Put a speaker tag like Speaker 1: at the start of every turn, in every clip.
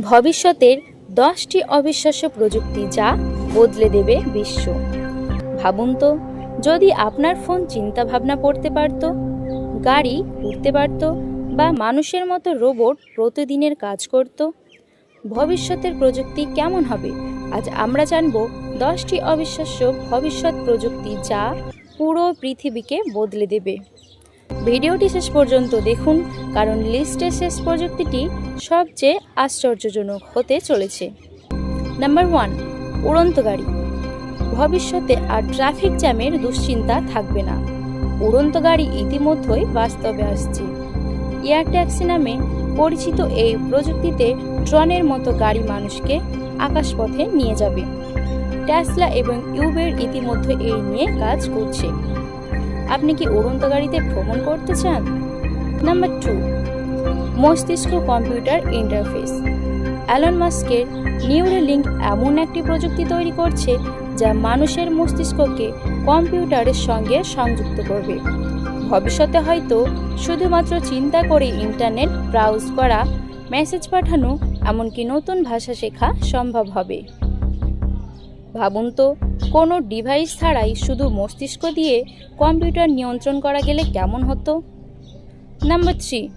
Speaker 1: ভবিষ্যতের দশটি অবিশ্বাস্য প্রযুক্তি যা বদলে দেবে বিশ্ব। ভাবুন তো, যদি আপনার ফোন চিন্তা ভাবনা পড়তে পারত, গাড়ি উঠতে পারত, বা মানুষের মতো রোবট প্রতিদিনের কাজ করত, ভবিষ্যতের প্রযুক্তি কেমন হবে? আজ আমরা জানব দশটি অবিশ্বাস্য ভবিষ্যৎ প্রযুক্তি যা পুরো পৃথিবীকে বদলে দেবে। ভিডিওটি শেষ পর্যন্ত দেখুন, কারণ লিস্টের শেষ প্রযুক্তিটি সবচেয়ে আশ্চর্যজনক হতে চলেছে। নাম্বার ওয়ান উড়ন্ত গাড়ি। ভবিষ্যতে আর ট্রাফিক জ্যামের দুশ্চিন্তা থাকবে না। উড়ন্ত গাড়ি ইতিমধ্যেই বাস্তবে আসছে। এয়ার ট্যাক্সি নামে পরিচিত এই প্রযুক্তিতে ট্রনের মতো গাড়ি মানুষকে আকাশপথে নিয়ে যাবে। টেসলা এবং ইউবের ইতিমধ্যে এই নিয়ে কাজ করছে। আপনি কি উড়ন্ত গাড়িতে ভ্রমণ করতে চান? নাম্বার টু মস্তিষ্ক কম্পিউটার ইন্টারফেস অ্যালন মাস্কের নিউরোলিঙ্ক এমন একটি প্রযুক্তি তৈরি করছে যা মানুষের মস্তিষ্ককে কম্পিউটারের সঙ্গে সংযুক্ত করবে। ভবিষ্যতে হয়তো শুধুমাত্র চিন্তা করে ইন্টারনেট ব্রাউজ করা মেসেজ পাঠানো, এমনকি নতুন ভাষা শেখা সম্ভব হবে। ভাবুন তো, কোনো ডিভাইস ছাড়াই শুধু মস্তিষ্ক দিয়ে কম্পিউটার নিয়ন্ত্রণ করা গেলে কেমন হতো? নাম্বার থ্রি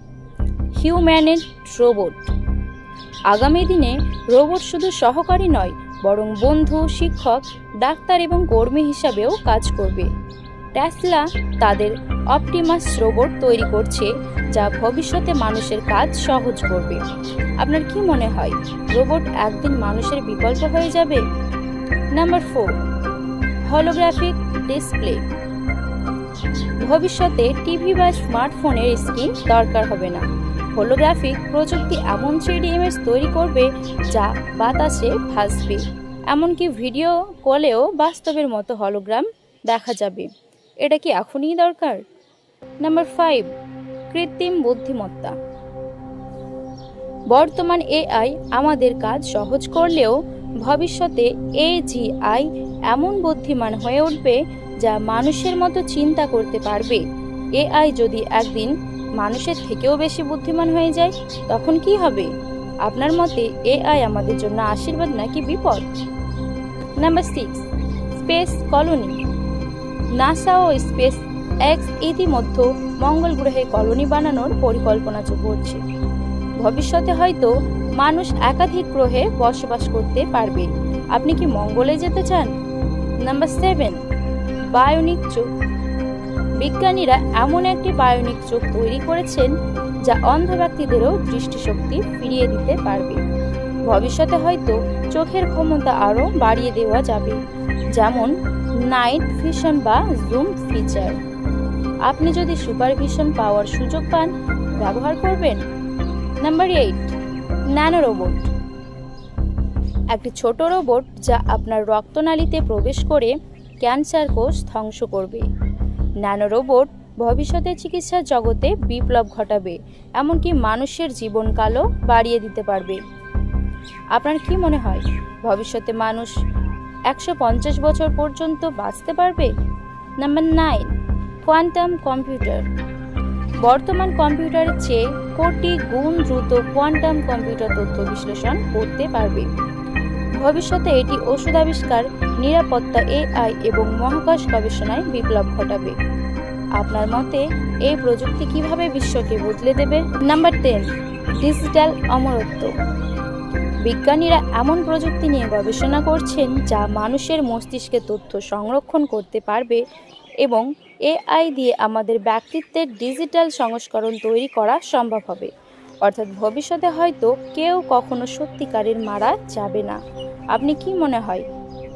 Speaker 1: হিউম্যানেড রোবট আগামী দিনে রোবট শুধু সহকারী নয়, বরং বন্ধু, শিক্ষক, ডাক্তার এবং কর্মী হিসাবেও কাজ করবে। টেসলা তাদের অপটিমাস রোবট তৈরি করছে, যা ভবিষ্যতে মানুষের কাজ সহজ করবে। আপনার কি মনে হয় রোবট একদিন মানুষের বিকল্প হয়ে যাবে? নাম্বার ফোর হলোগ্রাফিক ডিসপ্লে ভবিষ্যতে টিভি বা স্মার্টফোনের স্ক্রিন দরকার হবে না। হোলোগ্রাফিক প্রযুক্তি এমন থ্রিডি ইমেজ তৈরি করবে যা বাতাসে ভাসবে। এমনকি ভিডিও কলেও বাস্তবের মতো হলোগ্রাম দেখা যাবে। এটা কি এখনই দরকার? নাম্বার ফাইভ কৃত্রিম বুদ্ধিমত্তা। বর্তমান এআই আমাদের কাজ সহজ করলেও ভবিষ্যতে এজিআই এমন বুদ্ধিমান হয়ে উঠবে যা মানুষের মতো চিন্তা করতে পারবে। এআই যদি একদিন মানুষের থেকেও বেশি বুদ্ধিমান হয়ে যায়, তখন কি হবে? আপনার মতে এআই আমাদের জন্য আশীর্বাদ নাকি বিপদ? Number six space colony NASA ও স্পেস এক্স ইতিমধ্যে মঙ্গল গ্রহে কলোনি বানানোর পরিকল্পনা করছে ভবিষ্যতে হয়তো মানুষ একাধিক গ্রহে বসবাস করতে পারবে। আপনি কি মঙ্গলে যেতে চান? নাম্বার সেভেন, বায়োনিক চোখ বিজ্ঞানীরা এমন একটি বায়োনিক চোখ তৈরি করেছেন যা অন্ধ ব্যক্তিদেরও দৃষ্টিশক্তি ফিরিয়ে দিতে পারবে। ভবিষ্যতে হয়তো চোখের ক্ষমতা আরও বাড়িয়ে দেওয়া যাবে, যেমন নাইট ভিশন বা জুম ফিচার। আপনি যদি সুপারভিশন পাওয়ার সুযোগ পান, ব্যবহার করবেন? নাম্বার এইট ন্যানো রোবট একটি ছোট রোবট যা আপনার রক্তনালীতে প্রবেশ করে ক্যান্সার কোষ ধ্বংস করবে। ন্যানো রোবট ভবিষ্যতে চিকিৎসার জগতে বিপ্লব ঘটাবে, এমনকি মানুষের জীবনকালও বাড়িয়ে দিতে পারবে। আপনার কি মনে হয়, ভবিষ্যতে মানুষ একশো পঞ্চাশ বছর পর্যন্ত বাঁচতে পারবে? নাম্বার নাইন কোয়ান্টাম কম্পিউটার বর্তমান কম্পিউটারের চেয়ে কোটি গুণ দ্রুত কোয়ান্টাম কম্পিউটার তথ্য বিশ্লেষণ করতে পারবে। ভবিষ্যতে এটি ওষুধ আবিষ্কার, নিরাপত্তা এআই এবং মহাকাশ গবেষণায় বিপ্লব ঘটাবে। আপনার মতে এই প্রযুক্তি কীভাবে বিশ্বকে বদলে দেবে? নাম্বার টেন ডিজিটাল অমরত্ব। বিজ্ঞানীরা এমন প্রযুক্তি নিয়ে গবেষণা করছেন যা মানুষের মস্তিষ্কে তথ্য সংরক্ষণ করতে পারবে এবং এআই দিয়ে আমাদের ব্যক্তিত্বের ডিজিটাল সংস্করণ তৈরি করা সম্ভব হবে। অর্থাৎ ভবিষ্যতে হয়তো কেউ কখনো সত্যিকারের মারা যাবে না। আপনি কি মনে হয়,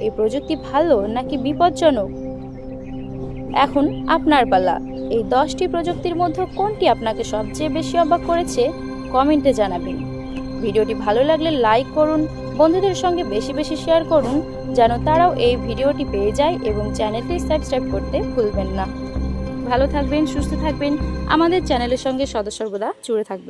Speaker 1: এই প্রযুক্তি ভালো নাকি বিপজ্জনক? এখন আপনার পালা। এই দশটি প্রযুক্তির মধ্যে কোনটি আপনাকে সবচেয়ে বেশি অবাক করেছে, কমেন্টে জানাবেন। ভিডিওটি ভালো লাগলে লাইক করুন, বন্ধুদের সঙ্গে বেশি বেশি শেয়ার করুন যেন তারাও এই ভিডিওটি পেয়ে যায় এবং চ্যানেলটি সাবস্ক্রাইব করতে ভুলবেন না। ভালো থাকবেন, সুস্থ থাকবেন। আমাদের চ্যানেলের সঙ্গে সদস্যর্বদা জুড়ে থাকবেন।